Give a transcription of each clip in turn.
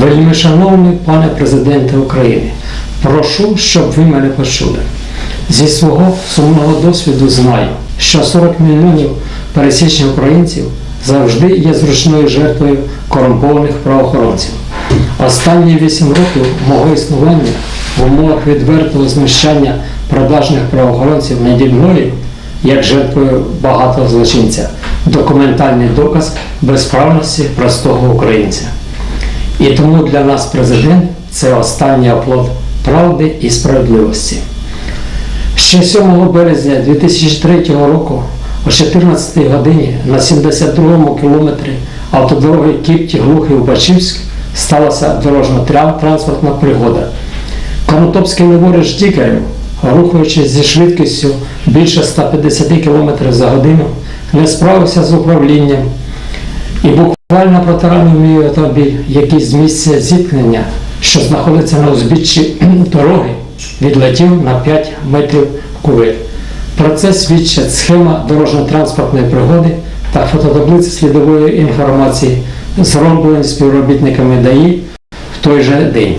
Вельмишановний пане президенте України, прошу, щоб ви мене почули. Зі свого сумного досвіду знаю, що 40 мільйонів пересічних українців завжди є зручною жертвою корумпованих правоохоронців. Останні 8 років мого існування в умовах відвертого знущання продажних правоохоронців наді мною, як жертвою багатого злочинця, документальний доказ безправності простого українця. І тому для нас президент це останній оплот правди і справедливості. Ще 7 березня 2003 року о 14 годині на 72-му кілометрі автодороги Кіпті Глухів Бачівськ сталася дорожньо-транспортна пригода. Конотопський леворуч Дікарів, рухаючись зі швидкістю більше 150 км за годину, не справився з управлінням і буквально протаранив мій автомобіль, який з місця зіткнення, що знаходиться на узбіччі дороги, відлетів на 5 метрів кувир. Про це свідчать схема дорожньо-транспортної пригоди та фототаблиці слідової інформації, зроблені співробітниками ДАІ в той же день.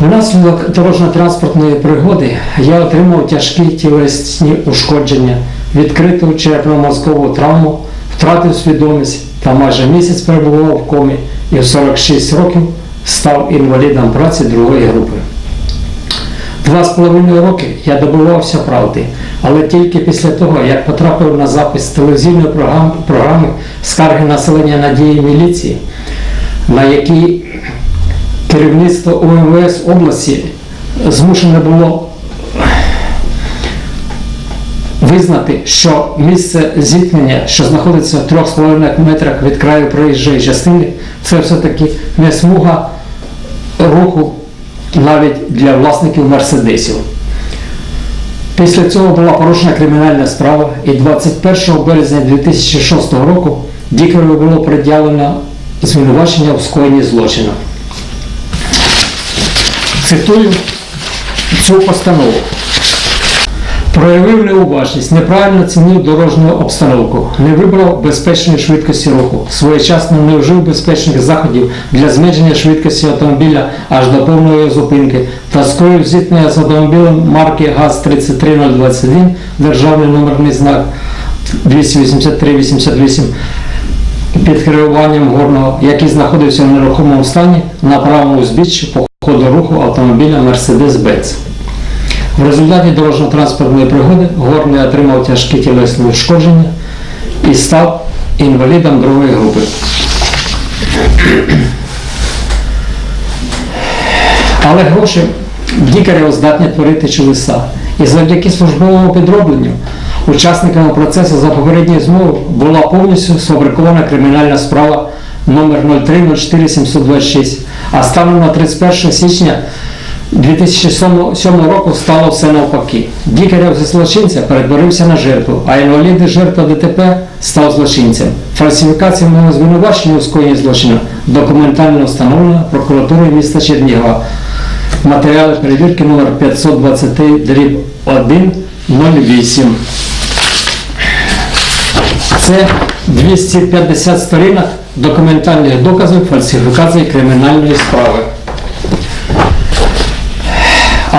Внаслідок дорожньо-транспортної пригоди я отримав тяжкі тілесні ушкодження, відкриту черепно-мозкову травму, втратив свідомість та майже місяць перебував в комі і в 46 років став інвалідом праці другої групи. Два з половиною роки я добивався правди, але тільки після того, як потрапив на запис телевізійної програми скарги населення надії міліції, на якій керівництво УМВС області змушене було визнати, що місце зіткнення, що знаходиться в 3,5 метрах від краю проїжджої частини, це все-таки не смуга руху навіть для власників мерседесів. Після цього була порушена кримінальна справа і 21 березня 2006 року Дікареві було пред'явлено звинувачення у скоєнні злочину. Цитую цю постанову. Проявив неуважність, неправильно цінив дорожню обстановку, не вибрав безпечної швидкості руху, своєчасно не вжив безпечних заходів для зменшення швидкості автомобіля аж до повної зупинки та скоїв зіткнення з автомобілем марки ГАЗ-33021, державний номерний знак 28388 під керуванням горного, який знаходився в нерухомому стані на правому узбіччі по ходу руху автомобіля Mercedes-Benz. В результаті дорожньо-транспортної пригоди Горний отримав тяжкі тілесні ушкодження і став інвалідом другої групи. Але гроші дікарів здатні творити чудеса. І завдяки службовому підробленню учасниками процесу за попередньою була повністю сфабрикована кримінальна справа номер 0304726, а станом на 31 січня 2007 року стало все навпаки. Дікарєв зі злочинця перетворився на жертву, а інвалід жертва ДТП став злочинцем. Фальсифікація мого звинувачення у скоєнні злочину документально встановлена прокуратурою міста Чернігова. Матеріали перевірки номер 520 дріб 108. Це 250 сторінок документальних доказів фальсифікації кримінальної справи.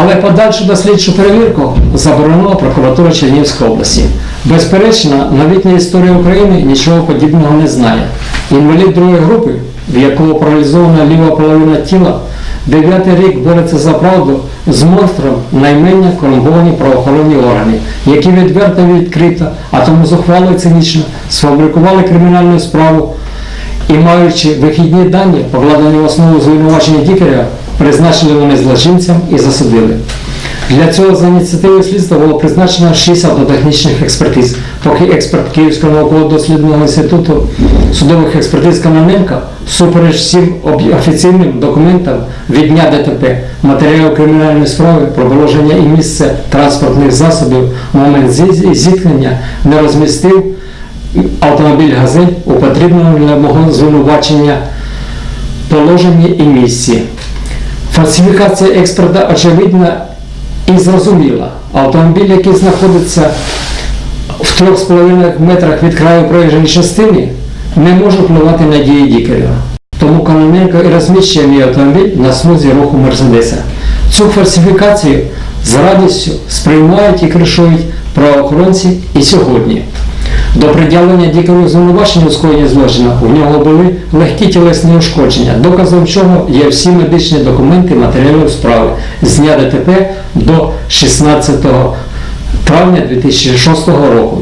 Але подальшу дослідчу перевірку заборонила прокуратура Чернігівської області. Безперечно, новітня історія України нічого подібного не знає. Інвалід другої групи, в якого паралізована ліва половина тіла, дев'ятий рік бореться за правду з монстром наймення корумповані правоохоронні органи, які відверто відкрито, а тому зухвало і цинічно сфабрикували кримінальну справу і маючи вихідні дані, покладені в основу звинувачення Дікаря, призначили вони злочинцям і засудили. Для цього за ініціативою слідства було призначено 6 автотехнічних експертиз, поки експерт Київського науково-дослідного інституту судових експертиз Каноненка супереч всім офіційним документам від дня ДТП матеріалів кримінальної справи про і місце транспортних засобів в момент зіткнення не розмістив автомобіль «Газель» у потрібному для мого звинувачення положенні і місці. Фальсифікація експерта очевидна і зрозуміла. Автомобіль, який знаходиться в 3,5 метрах від краю проїжджої частини, не може впливати на дії Дікарєва. тому Кононенко і розміщує мій автомобіль на смузі руху Мерседеса. Цю фальсифікацію з радістю сприймають і кришують правоохоронці і сьогодні. До пред'явлення дікарів звинувачення у скоєнні злочину у нього були легкі тілесні ушкодження, доказом чого є всі медичні документи матеріалів справи з дня ДТП до 16 травня 2006 року.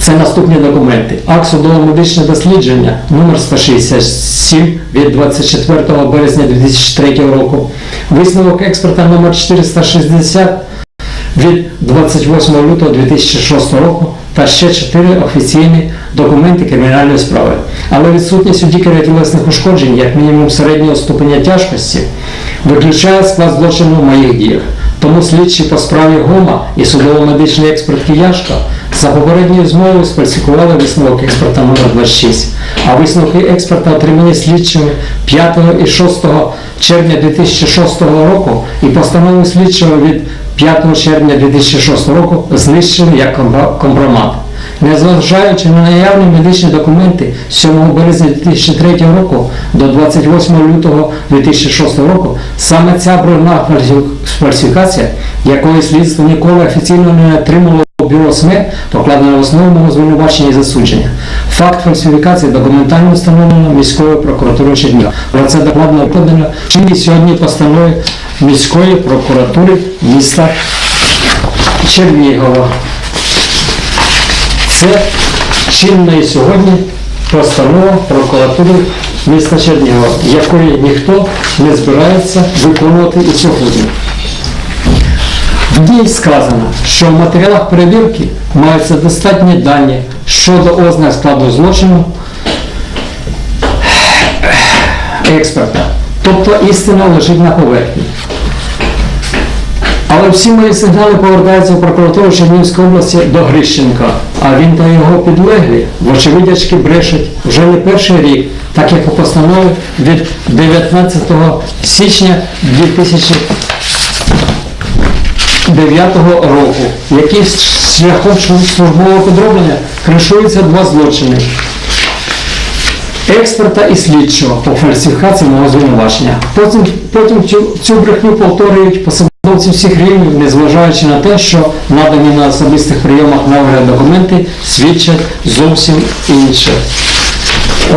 Це наступні документи. Акт судово медичне дослідження номер 167 від 24 березня 2003 року. Висновок експерта номер 460 від 28 лютого 2006 року та ще чотири офіційні документи кримінальної справи. Але відсутність у дікаря тілесних ушкоджень, як мінімум середнього ступеня тяжкості, виключає склад злочину в моїх діях. Тому слідчі по справі Гома і судово-медичний експерт Кияшка за попередньою змовою сфальсифікували висновок експерта номер 26 а висновки експерта отримані слідчими 5 і 6 червня 2006 року і постанови слідчого від 5 червня 2006 року знищили як компро- компромат. Незважаючи на наявні медичні документи з 7 березня 2003 року до 28 лютого 2006 року, саме ця брудна фальсифікація, якої слідство ніколи офіційно не отримало бюро СМЕ, покладена в основу мого звинувачення і засудження. Факт фальсифікації документально встановлено міською прокуратурою Чернігова. Про це докладно подано чинній сьогодні постанови міської прокуратури міста Чернігова. Це чинної сьогодні постанова прокуратури міста Чернігова, якої ніхто не збирається виконувати і сьогодні. В сказано, що в матеріалах перевірки маються достатні дані щодо ознак складу злочину експерта. Тобто істина лежить на поверхні. Але всі мої сигнали повертаються в прокуратуру Чернігівської області до Грищенка, а він та його підлеглі, вочевидячки, брешуть вже не перший рік, так як у постанові від 19 січня 2009 року, які шляхом службового підроблення кришуються два злочини експерта і слідчого по фальсифікації мого звинувачення. Потім, потім цю, цю брехню повторюють посадовці всіх рівнів, незважаючи на те, що надані на особистих прийомах на документи свідчать зовсім інше.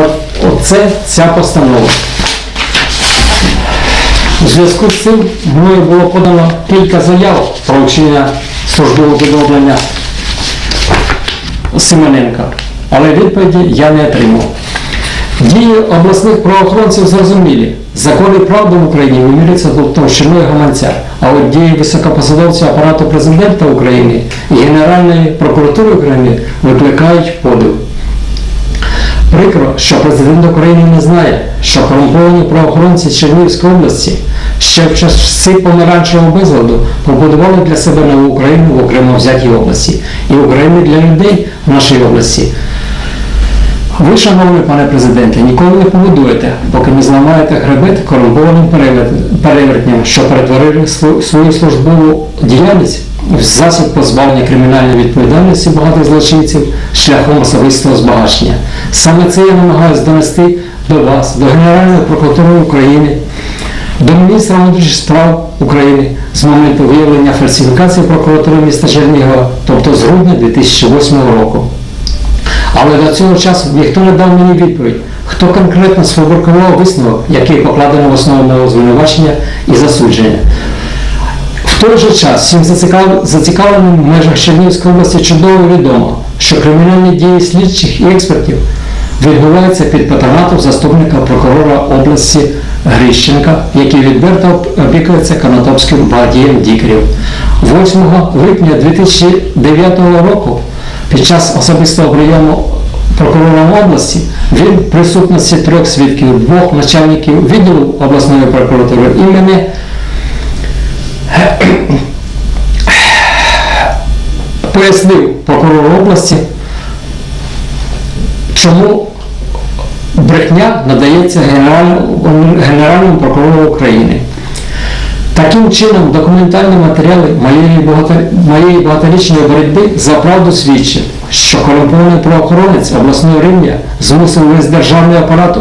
От, оце ця постанова. У зв'язку з цим мною було подано кілька заяв про вчинення службового підроблення Симоненка, але відповіді я не отримав. Дії обласних правоохоронців зрозумілі. Закон і правда в Україні вимірюються до товщиною гаманця. А от дії високопосадовців апарату президента України і Генеральної прокуратури України викликають подив. Прикро, що президент України не знає, що корумповані правоохоронці Чернігівської області ще в часи помаранчевого безладу побудували для себе нову Україну в окремо взятій області і Україну для людей в нашій області. Ви, шановний пане президенте, ніколи не побудуєте, поки не зламаєте хребет корумпованим перевертням, що перетворили свою, службову діяльність засіб позбавлення кримінальної відповідальності багатих злочинців шляхом особистого збагачення. Саме це я намагаюся донести до вас, до Генеральної прокуратури України, до міністра внутрішніх справ України з моменту виявлення фальсифікації прокуратури міста Чернігова, тобто з грудня 2008 року. Але до цього часу ніхто не дав мені відповідь, хто конкретно сфабрикував висновок, який покладено в основу мого звинувачення і засудження. В той же час всім зацікавленим в межах Чернігівської області чудово відомо, що кримінальні дії слідчих і експертів відбуваються під патронатом заступника прокурора області Грищенка, який відверто опікується Конотопським багатієм дікарів. 8 липня 2009 року під час особистого прийому прокурора області він присутності трьох свідків, двох начальників відділу обласної прокуратури і мене пояснив прокурор області, чому брехня надається Генеральному, прокурору України. Таким чином, документальні матеріали моєї, багаторічної боротьби за правду свідчать, що корумпований правоохоронець обласного рівня змусив весь державний апарат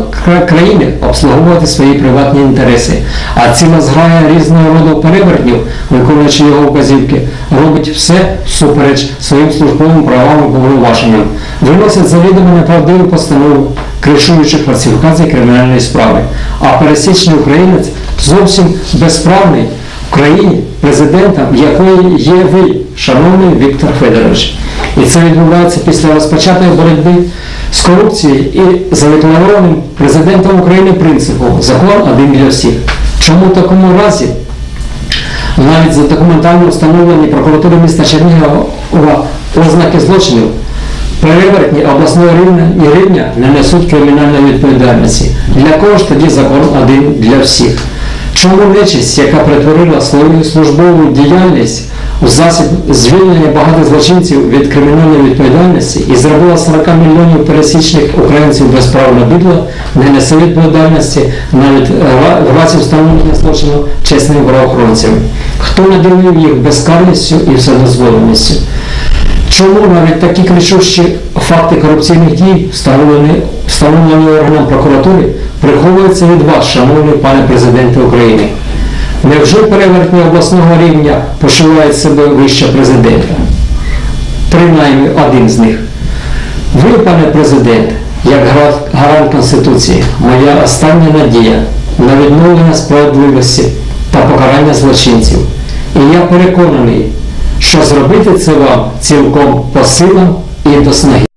країни обслуговувати свої приватні інтереси, а ціла зграя різного роду перевертнів, виконуючи його вказівки, робить все всупереч своїм службовим правам і повноваженням, виносять завідомо неправдиві постанови, кришуючи фальсифікації кримінальної справи. А пересічний українець зовсім безправний в країні, президентом якої є ви, шановний Віктор Федорович. І це відбувається після розпочатої боротьби з корупцією і задекларованим президентом України принципом закон один для всіх. Чому в такому разі навіть за документально встановлені прокуратури міста Чернігова ознаки злочинів перевертні обласного рівня і рівня не несуть кримінальної відповідальності. Для кого ж тоді закон один для всіх? Чому нечисть, яка перетворила свою службову діяльність у засіб звільнення багатих злочинців від кримінальної відповідальності і зробила 40 мільйонів пересічних українців безправно бідло, не несе відповідальності навіть в разі встановлення злочину чесним правоохоронцям? Хто наділив їх безкарністю і вседозволеністю? Чому навіть такі кричущі факти корупційних дій, встановлені, органам прокуратури, приховуються від вас, шановний пане президенте України? Невже перевертні обласного рівня почувають себе вище президента? Принаймні один з них. Ви, пане президент, як гарант Конституції, моя остання надія на відновлення справедливості та покарання злочинців. І я переконаний, що зробити це вам цілком по силам і до снаги.